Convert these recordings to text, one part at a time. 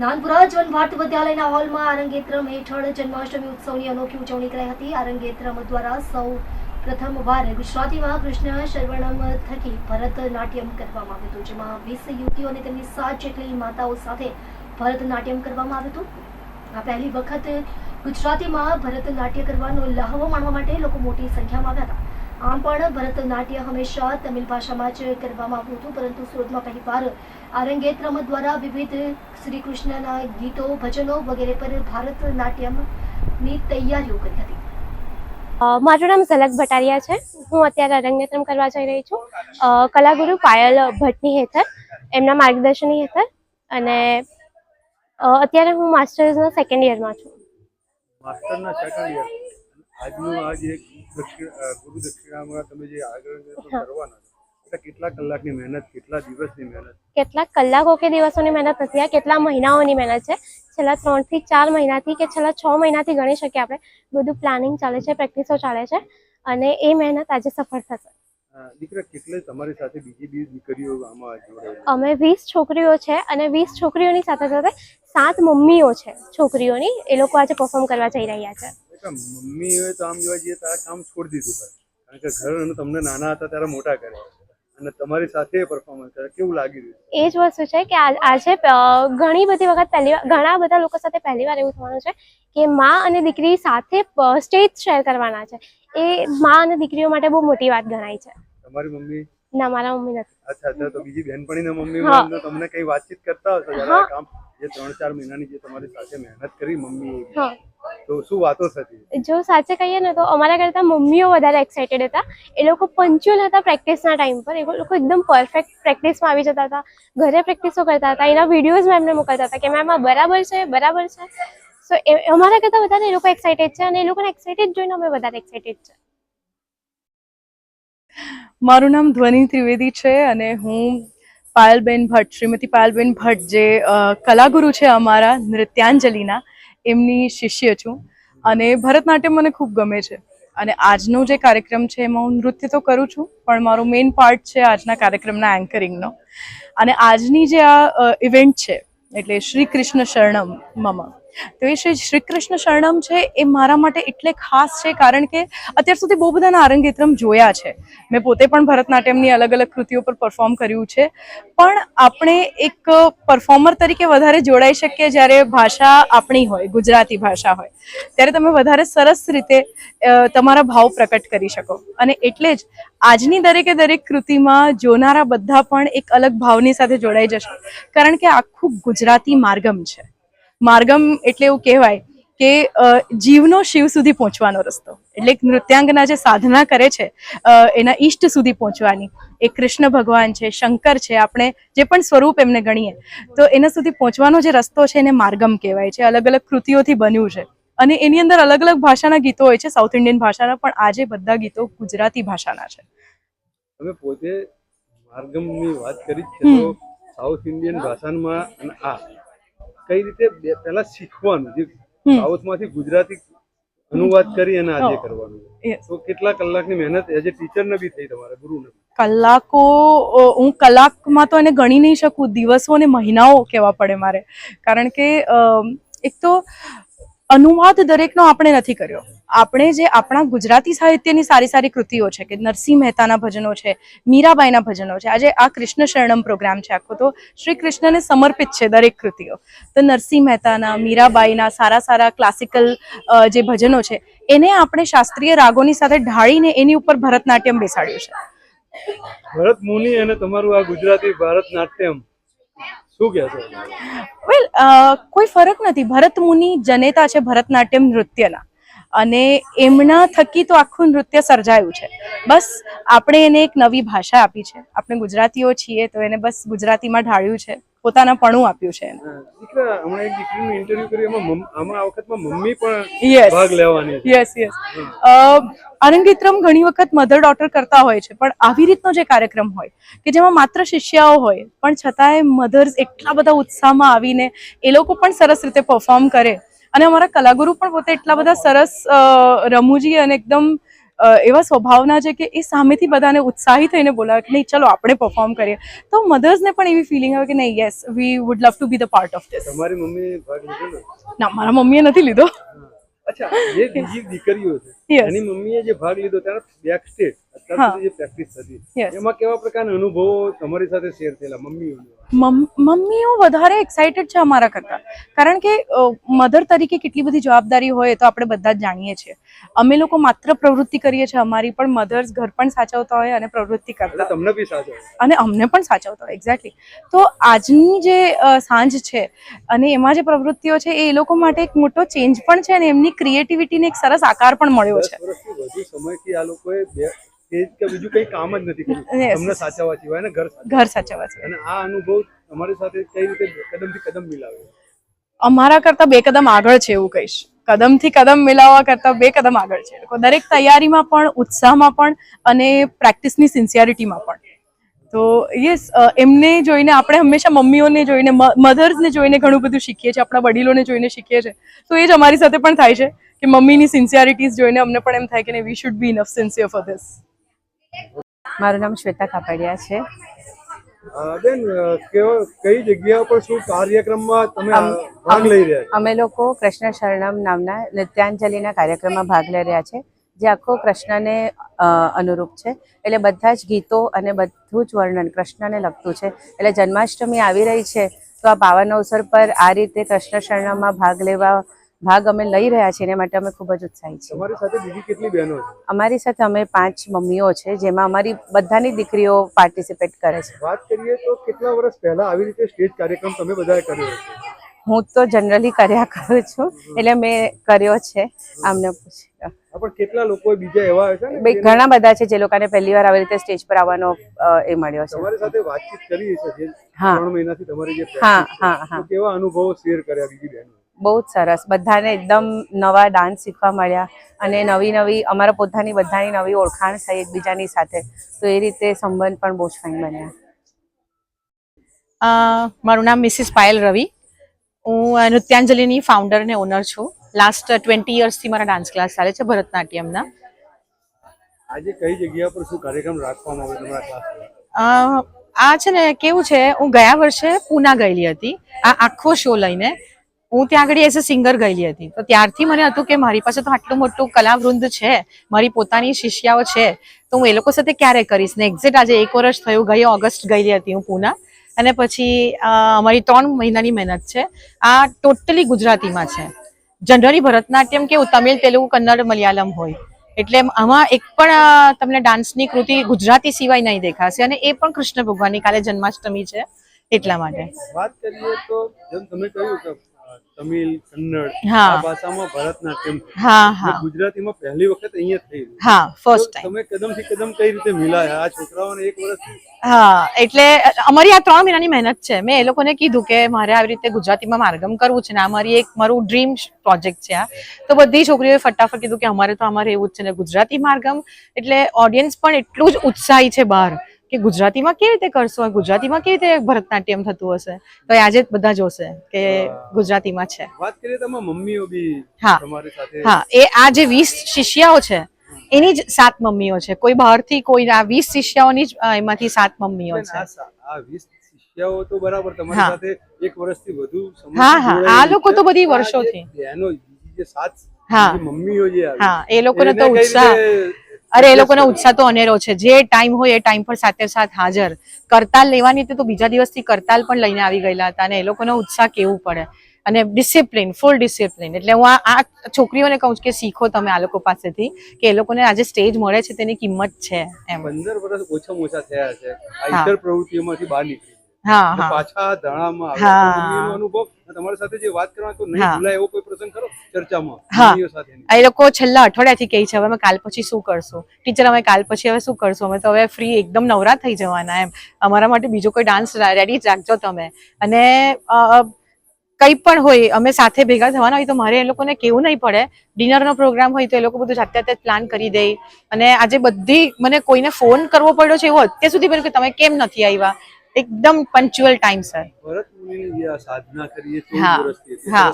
નાનપુરા જવન ભારત વિદ્યાલયના હોલમાં આરંગેત્રમ હેઠળ જન્માષ્ટમી ઉત્સવની અનોખી ઉજવણી કરાઈ હતી. આરંગેત્રમ દ્વારા સૌ પ્રથમવાર ગુજરાતીમાં કૃષ્ણ શરવણમ થકી ભરતનાટ્યમ કરવામાં આવ્યું હતું, જેમાં વીસ યુવતીઓ અને તેમની સાત જેટલી માતાઓ સાથે ભરતનાટ્યમ કરવામાં આવ્યું હતું. આ પહેલી વખત ગુજરાતીમાં ભરતનાટ્ય કરવાનો લહાવો માણવા માટે લોકો મોટી સંખ્યામાં આવ્યા હતા. આમ પણ ભરતનાટ્ય હંમેશા તમિલ ભાષામાં જ કરવામાં આવતું હતું પરંતુ સુરતમાં પહેલીવાર આરંગેત્રમ દ્વારા વિવિધ શ્રી કૃષ્ણના ગીતો ભજનો વગેરે પર ભારતનાટ્યમની તૈયારીઓ કરી હતી. મારું નામ ઝલક ભટારિયા છે. હું અત્યારે અરંગેત્રમ કરવા જઈ રહી છું. કલાગુરુ પાયલ ભટ્ટની હેઠળ એમના માર્ગદર્શનની હેઠળ અને અત્યારે હું માસ્ટર્સના સેકન્ડ યરમાં છું. માસ્ટરના સેકન્ડ યર આજનું આ જે દક્ષિણ ગુરુ દક્ષિણામાં તમે જે આગળ કરવાના છો કેટલા કલાકની મહેનત કેટલા દિવસની મહેનત? કેટલાક કલાકો કે દિવસોની મહેનત નથી આ કેટલા મહિનાઓની મહેનત છે? છેલ્લા ત્રણથી ચાર મહિનાથી કે છેલ્લા છ મહિનાથી ગણી શકીએ આપણે બધું પ્લાનિંગ ચાલે છે પ્રેક્ટિસો ચાલે છે અને એ મહેનત આજે સફળ થશે. દીકરા કેટલે તમારી સાથે બીજી બી દીકરીઓ આમાં જોડાયેલી અમે વીસ છોકરીઓ છે અને વીસ છોકરીઓની સાથે સાથે સાત મમ્મીઓ છે છોકરીઓની એ લોકો આજે પરફોર્મ કરવા જઈ રહ્યા છે. એટલે મમ્મીએ તો આમ જોવા જઈએ તો આ કામ છોડી દીધું ભાઈ કારણ કે ઘર તમને નાના હતા ત્યારે મોટા કર્યા. અને તમારી સાથે પરફોર્મન્સ કરે કેવું લાગી રહ્યું? એ જ વસ્તુ છે કે આજે ઘણી બધી વખત પહેલી ઘણા બધા લોકો સાથે પહેલી વાર એવું થવાનું છે કે માં અને દીકરી સાથે સ્ટેજ શેર કરવાના છે. એ માં અને દીકરીઓ માટે બહુ મોટી વાત ગણાય છે. તમારી મમ્મી? ના મારા મમ્મી નથી. અચ્છા તો બીજી બહેનપણીના મમ્મી તમને કઈ વાતચીત કરતા હશે? કામ જે ત્રણ ચાર મહિનાની જે તમારી સાથે મહેનત કરી મમ્મી હા. તો શું વાતો થતી? જો સાચે કહીએ ને તો અમારા કરતાં મમ્મીઓ વધારે એક્સાઇટેડ હતા. એ લોકો પંચ્યુઅલ હતા પ્રેક્ટિસના ટાઈમ પર. એ લોકો એકદમ પરફેક્ટ પ્રેક્ટિસમાં આવી જતા હતા. ઘરે પ્રેક્ટિસો કરતા હતા. એના વિડીયોઝ મેં એમને મોકલતા હતા કે મેમ આ બરાબર છે બરાબર છે. સો અમારા કરતાં વધારે એ લોકો એક્સાઇટેડ છે અને એ લોકોને એક્સાઇટેડ જોઈને અમે વધારે એક્સાઇટેડ છે. મારું નામ ધ્વનિ ત્રિવેદી છે અને હું પાયલબેન ભટ્ટ, શ્રીમતી પાયલબેન ભટ્ટ જે કલાગુરુ છે અમારા નૃત્યાંજલિના, એમની શિષ્ય છું. અને ભરતનાટ્યમ મને ખૂબ ગમે છે. અને આજનો જે કાર્યક્રમ છે એમાં હું નૃત્ય તો કરું છું, પણ મારો મેઇન પાર્ટ છે આજના કાર્યક્રમના એન્કરિંગનો અને આજની જે આ ઇવેન્ટ છે, એટલે શ્રી કૃષ્ણ શરણમ મમ તો એ શ્રી શ્રી કૃષ્ણ શરણમ છે, એ મારા માટે એટલે ખાસ છે, કારણ કે અત્યાર સુધી બહુ બધાના આરંગેત્રમ જોયા છે. મેં પોતે પણ ભરતનાટ્યમની અલગ અલગ કૃતિઓ પર પરફોર્મ કર્યું છે. પણ આપણે એક પરફોર્મર તરીકે વધારે જોડાઈ શકીએ જ્યારે ભાષા આપણી હોય, ગુજરાતી ભાષા હોય. ત્યારે તમે વધારે સરસ રીતે તમારા ભાવ પ્રકટ કરી શકો. અને એટલે જ આજની દરેકે દરેક કૃતિમાં જોનારા બધા પણ એક અલગ ભાવની સાથે જોડાઈ જશે. કારણ કે આખું ગુજરાતી માર્ગમ છે. માર્ગમ એટલે એવું કહેવાય કે જીવનો શિવ સુધી પહોંચવાનો રસ્તો. એટલે નૃત્યાંગના જે સાધના કરે છે એના ઈષ્ટ સુધી પહોંચવાની. એ કૃષ્ણ ભગવાન છે શંકર છે આપણે જે પણ સ્વરૂપ એમને ગણીએ તો એના સુધી પહોંચવાનો જે રસ્તો છે એને માર્ગમ કહેવાય છે અલગ અલગ કૃતિઓથી બન્યું છે. અને એની અંદર અલગ અલગ ભાષાના ગીતો હોય છે સાઉથ ઇન્ડિયન ભાષાના પણ આજે બધા ગીતો ગુજરાતી ભાષાના છે. તમે પોતે માર્ગમની વાત કરી છે તો સાઉથ ઇન્ડિયન ભાષામાં અને આ કઈ રીતે પેલા પહેલા શીખવાનું જે. સાઉથમાંથી ગુજરાતી અનુવાદ કરી અને આજે કરવાનું. તો કેટલા કલાકની મહેનત એઝ એ ટીચરને બી થઈ તમારે ગુરુ ને કલાકો હું કલાકમાં તો એને ગણી નહીં શકું દિવસો અને મહિનાઓ કહેવા પડે મારે. કારણ કે એક તો અનુવાદ દરેકનો આપણે નથી કર્યો. આપણે જે આપણા ગુજરાતી સાહિત્યની સારી સારી કૃતિઓ છે કે નરસિંહ મહેતાના ભજનો છે મીરાબાઈના ભજનો છે આજે આ કૃષ્ણ શરણમ પ્રોગ્રામ છે આખો તો શ્રી કૃષ્ણને સમર્પિત છે દરેક કૃતિઓ. તો નરસિંહ મહેતાના મીરાબાઈના સારા સારા ક્લાસિકલ જે ભજનો છે એને આપણે શાસ્ત્રીય રાગોની સાથે ઢાળીને એની ઉપર ભરતનાટ્યમ બેસાડ્યું છે. ભરત મુનિ અને તમારું આ ગુજરાતી ભરતનાટ્યમ શું કહે વેલ કોઈ ફરક નથી. ભરત મુનિ જનેતા છે ભરતનાટ્યમ નૃત્યના. અને એમના થકી તો આખું નૃત્ય સર્જાયું છે. બસ આપણે એને એક નવી ભાષા આપી છે. આપણે ગુજરાતીઓ છીએ તો એને બસ ગુજરાતીમાં ઢાળ્યું છે. પોતાના પણું આપ્યું છે હમણાં એક દીકરીનું ઇન્ટરવ્યુ કર્યું એમાં આમાં આ વખતમાં મમ્મી પણ ભાગ લેવાની છે. યસ યસ અરંગેત્રમ ઘણી વખત મધર ડોટર કરતા હોય છે પણ આવી રીતનો જે કાર્યક્રમ હોય કે જેમાં માત્ર શિષ્યાઓ હોય પણ છતાંય મધર્સ એટલા બધા ઉત્સાહમાં આવીને એ લોકો પણ સરસ રીતે પરફોર્મ કરે અને અમારા કલાગુરુ પણ પોતે એટલા બધા સરસ રમૂજી અને એકદમ એવા સ્વભાવના છે કે એ સામેથી બધાને ઉત્સાહી થઈને બોલાવે કે નહીં ચલો આપણે પરફોર્મ કરીએ. તો મધર્સને પણ એવી ફિલિંગ આવે કે નહીં yes we would love to be the part of this તમારી મમ્મીએ ભાગ લીધો ના? મારા મમ્મીએ નથી લીધો. અચ્છા જે બીજી દીકરીઓ છે એની મમ્મીએ જે ભાગ લીધો ત્યારે બેક સ્ટેજ એમાં કેવા પ્રકારના અનુભવો તમારી સાથે શેર થયેલા મમ્મીઓ વધારે એક્સાઇટેડ છે અમારા કરતા. કારણ કે મધર તરીકે કેટલી બધી જવાબદારી હોય તો આપણે બધા જ જાણીએ છીએ. અમે લોકો માત્ર પ્રવૃત્તિ કરીએ છીએ અમારી પણ મધર્સ ઘર પણ સાચવતા હોય અને પ્રવૃત્તિ કરતા તમને બી સાચો અને અમને પણ સાચવતા હોય એક્ઝેક્ટલી તો આજની જે સાંજ છે અને એમાં જે પ્રવૃત્તિઓ છે એ એ લોકો માટે એક મોટો ચેન્જ પણ છે અને એમની ક્રિએટિવિટીને એક સરસ આકાર પણ મળ્યો છે. વર્ષથી વધુ સમયથી આ લોકોએ બે કે બીજું કઈ કામ જ નથી કર્યું. તમને સાચવવા સિવાય ને ઘર ઘર સાચવવા છે અને આ અનુભવ તમારી સાથે કઈ રીતે કદમથી કદમ મિલાવ્યો? અમારા કરતા બે કદમ આગળ છે એવું કહીશ. કદમથી કદમ મિલાવવા કરતા બે કદમ આગળ છે. લોકો દરેક તૈયારીમાં પણ ઉત્સાહમાં પણ અને પ્રેક્ટિસની સિન્સિયરિટીમાં પણ. તો યસ એમને જોઈને આપણે હંમેશા મમ્મીઓને જોઈને મધર્સને જોઈને ઘણું બધું શીખીએ છીએ આપણા વડીલોને જોઈને શીખીએ છીએ. તો એ જ અમારી સાથે પણ થાય છે કે મમ્મીની સિન્સિયરિટીઝ જોઈને અમને પણ એમ થાય કે we should be enough sincere for this મારું નામ શ્વેતા કાપડિયા છે. બેન કઈ જગ્યા પર શું કાર્યક્રમમાં તમે ભાગ લઈ રહ્યા છો? અમે લોકો કૃષ્ણ શરણમ નામના નૃત્યાંજલિના કાર્યક્રમમાં ભાગ લઈ રહ્યા છે જે આખો કૃષ્ણને અનુરૂપ છે. એટલે બધા જ ગીતો અને બધું જ વર્ણન કૃષ્ણને લગતું છે. એટલે જન્માષ્ટમી આવી રહી છે તો આ પાવન અવસર પર આ રીતે કૃષ્ણ શરણમાં ભાગ લેવા ભાગ અમે લઈ રહ્યા છીએ એના માટે અમે ખૂબ જ ઉત્સાહી છીએ. અમારી સાથે બીજી કેટલી બહેનો છે? અમારી સાથે અમે પાંચ મમ્મીઓ છે જેમાં અમારી બધાની દીકરીઓ પાર્ટિસિપેટ કરે છે. વાત કરીએ તો કેટલા વર્ષ પહેલા આવી રીતે સ્ટેજ કાર્યક્રમ તમે બધાએ કર્યો હશે? હું તો જનરલી કર્યા કરું છું એટલે મેં કર્યો છે આમને પણ કેટલા લોકો બીજા એવા હશે ને ઘણા બધા છે જે લોકોને પહેલી વાર આવી રીતે સ્ટેજ પર આવવાનો એ મળ્યો છે. તમારી સાથે વાતચીત કરી છે જે. ત્રણ મહિનાથી તમારી જે હા હા હા. કેવા અનુભવો શેર કર્યા બીજી બહેનો બહુ જ સરસ. બધાને એકદમ નવા ડાન્સ શીખવા મળ્યા અને નવી નવી અમારા પોતાની બધાની નવી ઓળખાણ થઈ એકબીજાની સાથે. તો એ રીતે સંબંધ પણ બહુ જ ફાઇન બન્યા. અ, મારું નામ મિસિસ પાયલ રવિ. હું નૃત્યાંજલિની ફાઉન્ડર અને ઓનર છું. લાસ્ટ ટ્વેન્ટી યર્સથી મારા ડાન્સ ક્લાસ ચાલે છે ભરતનાટ્યમના. આજે કઈ જગ્યા પર શું કાર્યક્રમ રાખવામાં આવે તમારા ક્લાસ આ છે ને કેવું છે હું ગયા વર્ષે પૂના ગયેલી હતી. આ આખો શો લઈને. હું ત્યાં આગળ એઝ અ સિંગર ગયેલી હતી. તો ત્યારથી મને હતું કે મારી પાસે તો આટલું મોટું કલાવૃંદ છે, મારી પોતાની શિષ્યાઓ છે, તો હું એ લોકો સાથે ક્યારે કરીશ? ને એક્ઝેક્ટ આજે એક વર્ષ થયું, ગઈ ઓગસ્ટ ગયેલી હતી હું પૂના. અને પછી અમારી ત્રણ મહિનાની મહેનત છે. આ ટોટલી ગુજરાતીમાં છે. જનરલી ભરતનાટ્યમ કેવું, તમિલ, તેલુગુ, કન્નડ, મલયાલમ હોય. એટલે આમાં એક પણ તમને ડાન્સની કૃતિ ગુજરાતી સિવાય નહીં દેખાશે. અને એ પણ કૃષ્ણ ભગવાનની કાલે જન્માષ્ટમી છે, એટલા માટે. વાત કરીએ તો જેમ તમે કહ્યું કે તમિલ કન્નડ. આ ભાષામાં ભરતનાટ્યમ. હા હા. ગુજરાતીમાં પહેલી વખત અહીંયા થઈ હા ફર્સ્ટ ટાઈમ તમે કદમથી કદમ કઈ રીતે મિલાયા? આ છોકરાઓને એક વર્ષ હા એટલે અમારી આ ત્રણ મહિનાની મહેનત છે. મેં એ લોકોને કીધું કે મારે આવી રીતે ગુજરાતીમાં માર્ગમ કરવું છે ને અમારી એક મારું ડ્રીમ પ્રોજેક્ટ છે આ. તો બધી છોકરીઓએ ફટાફટ કીધું કે અમારે તો અમારે એવું જ છે ને ગુજરાતી માર્ગમ. એટલે ઓડિયન્સ પણ એટલું જ ઉત્સાહી છે બહાર. કે ગુજરાતીમાં કેવી રીતે કરશો ગુજરાતીમાં કેવી રીતે ભરતનાટ્યમ થતું હશે તો આજે જ બધા જોશે કે ગુજરાતીમાં છે વાત કરીએ તો મમ્મીઓ બી હા. તમારી સાથે હા એ આ જે વીસ શિષ્યાઓ છે એની જ સાત મમ્મીઓ છે કોઈ બહારથી કોઈ આ વીસ શિષ્યાઓની જ એમાંથી સાત મમ્મીઓ છે આ સા- આ વીસ શિષ્યાઓ તો બરાબર તમારી. સાથે એક વર્ષથી વધુ હા, હા. આ લોકો તો બધી વર્ષોથી. એનો જે સાત હા. મમ્મીઓ જે હા એ લોકોને તો ઉત્સાહ અરે એ લોકોનો ઉત્સાહ તો અનેરો છે. જે ટાઈમ હોય એ ટાઈમ પર સાથે સાથ હાજર. કરતાલ લેવાની હતી તો બીજા દિવસથી કરતાલ પણ લઈને આવી ગયેલા હતા અને એ લોકોનો ઉત્સાહ કેવું પડે? અને ડિસિપ્લિન ફૂલ ડિસિપ્લિન એટલે હું આ આ છોકરીઓને કહું છું કે શીખો તમે આ લોકો પાસેથી કે એ લોકોને આજે સ્ટેજ મળે છે તેની કિંમત છે એમ. પંદર વર્ષ ઓછામાં ઓછા થયા છે. આ પ્રવૃત્તિઓમાંથી બહાર નીકળી હા પાછા ધાણામાં અનુભવ તમારી સાથે જે વાત કરવા તો નહીં ભૂલાય એવો કોઈ પ્રસંગ કરો ચર્ચામાં હા. એ લોકો છેલ્લા અઠવાડિયાથી કહે છે હવે અમે કાલ પછી શું કરશું? ટીચર અમે કાલ પછી હવે શું કરશું? અમે તો હવે ફ્રી એકદમ નવરા થઈ જવાના એમ. અમારા માટે બીજો કોઈ ડાન્સ રેડી રાખજો તમે. અને કંઈ પણ હોય અમે સાથે ભેગા થવાના હોય તો મારે એ લોકોને કેવું નહીં પડે. ડિનરનો પ્રોગ્રામ હોય તો એ લોકો બધું જાતે જાતે પ્લાન કરી દે. અને આજે બધી મને કોઈને ફોન કરવો પડ્યો છે એવો અત્યાર સુધી બન્યું કે તમે કેમ નથી આવ્યા? એકદમ પંચ્યુઅલ ટાઈમ સર સાધના કરીએ હા.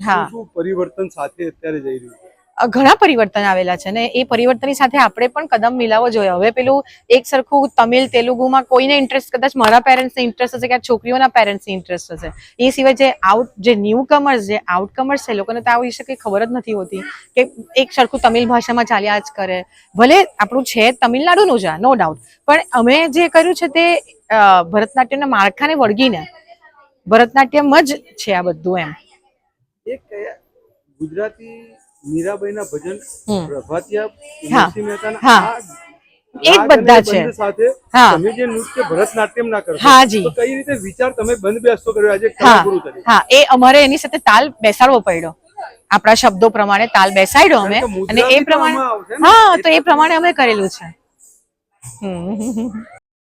હા. પરિવર્તન સાથે અત્યારે જઈ રહ્યું ઘણા પરિવર્તન આવેલા છે ને એ પરિવર્તનની સાથે આપણે પણ કદમ મિલાવવો જોઈએ. હવે પેલું એક સરખું તમિલ, તેલુગુમાં કોઈને ઇન્ટરેસ્ટ કદાચ મારા પેરેન્ટ્સને ઇન્ટરેસ્ટ હશે કે આ છોકરીઓના પેરેન્ટ્સને ઇન્ટરેસ્ટ હશે. એ સિવાય જે આઉટ જે ન્યૂ કમર્સ જે આઉટ કમર્સ છે લોકોને તો આ વિશે કંઈ ખબર જ નથી હોતી કે એક સરખું તમિલ ભાષામાં ચાલ્યા જ કરે. ભલે આપણું છે તમિલનાડુનું જ નો ડાઉટ પણ અમે જે કર્યું છે તે ભરતનાટ્યમના માળખાને વળગીને, ભરતનાટ્યમ જ છે આ બધું એમ. ગુજરાતી મીરાબાઈના ભજન. પ્રભાતિયા હા. મહેતાના આ એ બધા છે. સાથે. તમે જે નૃત્ય ભરતનાટ્યમ ના કરો હા જી. તો કઈ રીતે વિચાર તમે બંધ બેસતો કર્યો આજે હા કલાગુરુ તરીકે હા એ અમારે એની સાથે તાલ બેસાડવો પડ્યો આપણા શબ્દો પ્રમાણે તાલ બેસાડ્યો અમે અને એ પ્રમાણે. હા તો એ પ્રમાણે અમે કરેલું છે હમ